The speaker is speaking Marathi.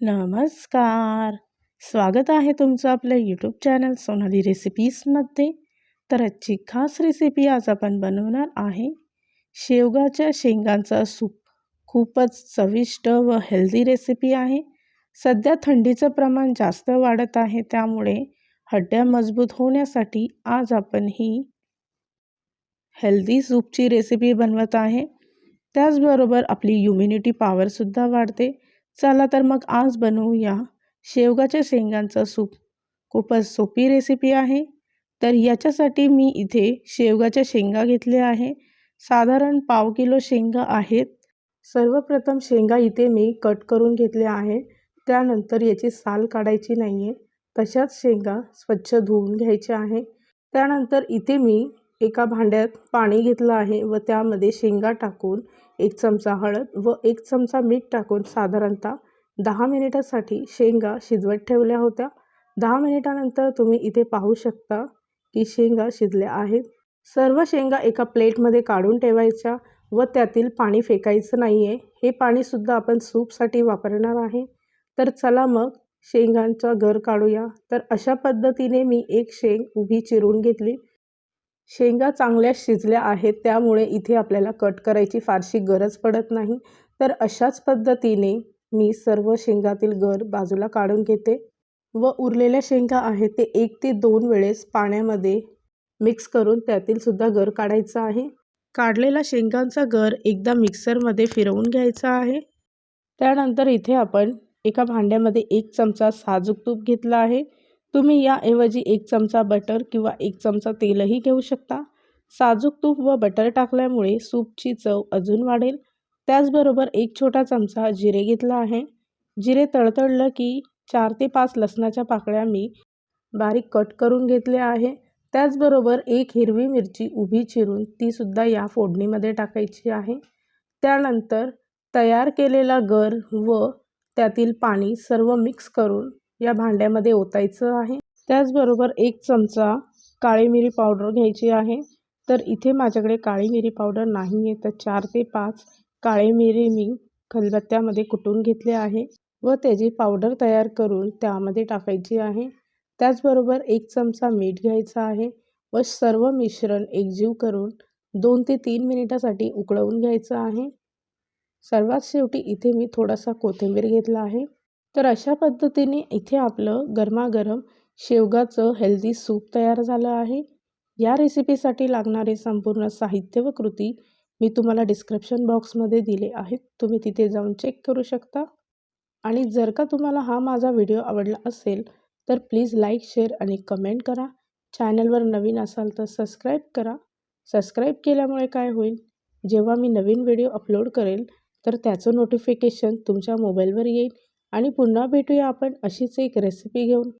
नमस्कार. स्वागत आहे तुमचं आपल्या यूट्यूब चॅनल सोनाली रेसिपीजमध्ये तर आजची खास रेसिपी आज आपण बनवणार आहे. शेवगाच्या शेंगांचा सूप. खूपच चविष्ट व हेल्दी रेसिपी आहे. सध्या थंडीचं प्रमाण जास्त वाढत आहे त्यामुळे हड्ड्या मजबूत होण्यासाठी आज आपण ही हेल्दी सूपची रेसिपी बनवत आहे. त्याचबरोबर आपली युम्युनिटी पॉवरसुद्धा वाढते. चला तर मग आज बनवूया शेवगाच्या शेंगांचं सूप. खूपच सोपी रेसिपी आहे. तर याच्यासाठी मी इथे शेवगाच्या शेंगा घेतल्या आहे. साधारण पाव किलो शेंगा आहेत. सर्वप्रथम शेंगा इथे मी कट करून घेतल्या आहे. त्यानंतर याची साल काढायची नाही आहे तशाच शेंगा स्वच्छ धुवून घ्यायच्या आहे. त्यानंतर इथे मी एका भांड्यात पाणी घेतलं आहे व त्यामध्ये शेंगा टाकून एक चमचा हळद व एक चमचा मीठ टाकून साधारणतः दहा मिनिटासाठी शेंगा शिजवत ठेवल्या होत्या. दहा मिनिटानंतर तुम्ही इथे पाहू शकता की शेंगा शिजल्या आहेत. सर्व शेंगा एका प्लेटमध्ये काढून ठेवायच्या व त्यातील पाणी फेकायचं नाही आहे हे पाणीसुद्धा आपण सूपसाठी वापरणार आहे. तर चला मग शेंगांचा घर काढूया. तर अशा पद्धतीने मी एक शेंग उभी चिरून घेतली. शेंगा चांगल्या शिजल्या आहेत त्यामुळे इथे आपल्याला कट करायची फारशी गरज पडत नाही. तर अशाच पद्धतीने मी सर्व शेंगातील गर बाजूला काढून घेते व उरलेल्या शेंगा आहेत ते एक ते दोन वेळेस पाण्यामध्ये मिक्स करून त्यातील सुद्धा गर काढायचं आहे. काढलेला शेंगांचा गर एकदा मिक्सरमध्ये फिरवून घ्यायचा आहे. त्यानंतर इथे आपण एका भांड्यामध्ये एक चमचा साजूक तूप घेतला आहे. तुम्ही याऐवजी एक चमचा बटर किंवा एक चमचा तेलही घेऊ शकता. साजूक तूप व बटर टाकल्यामुळे सूपची चव अजून वाढेल. त्याचबरोबर एक छोटा चमचा जिरे घेतला आहे. जिरे तळतळलं की चार ते पाच लसणाच्या पाकळ्या मी बारीक कट करून घेतल्या आहे. त्याचबरोबर एक हिरवी मिरची उभी चिरून तीसुद्धा या फोडणीमध्ये टाकायची आहे. त्यानंतर तयार केलेला गर व त्यातील पाणी सर्व मिक्स करून या भांड्यामध्ये ओतायचं आहे. त्याचबरोबर एक चमचा काळी मिरी पावडर घ्यायची आहे. तर इथे माझ्याकडे काळी मिरी पावडर नाही आहे. तर चार ते पाच काळी मिरी मी खलबत्त्यामध्ये कुटून घेतले आहे व त्याची पावडर तयार करून त्यामध्ये टाकायची आहे. त्याचबरोबर एक चमचा मीठ घ्यायचा आहे व सर्व मिश्रण एकजीव करून दोन ते तीन मिनिटासाठी उकळवून घ्यायचं आहे. सर्वात शेवटी इथे मी थोडासा कोथिंबीर घेतला आहे. तर अशा पद्धतीने इथे आपलं गरमागरम शेवगाचं हेल्दी सूप तयार झालं आहे. या रेसिपीसाठी लागणारे संपूर्ण साहित्य व कृती मी तुम्हाला डिस्क्रिप्शन बॉक्समध्ये दिले आहेत. तुम्ही तिथे जाऊन चेक करू शकता. आणि जर का तुम्हाला हा माझा व्हिडिओ आवडला असेल तर प्लीज लाईक शेअर आणि कमेंट करा. चॅनलवर नवीन असाल तर सबस्क्राईब करा. सबस्क्राईब केल्यामुळे काय होईल? जेव्हा मी नवीन व्हिडिओ अपलोड करेल तर त्याचं नोटिफिकेशन तुमच्या मोबाईलवर येईल. आणि पुन्हा भेटूया आपण अशीच एक रेसिपी घेऊन.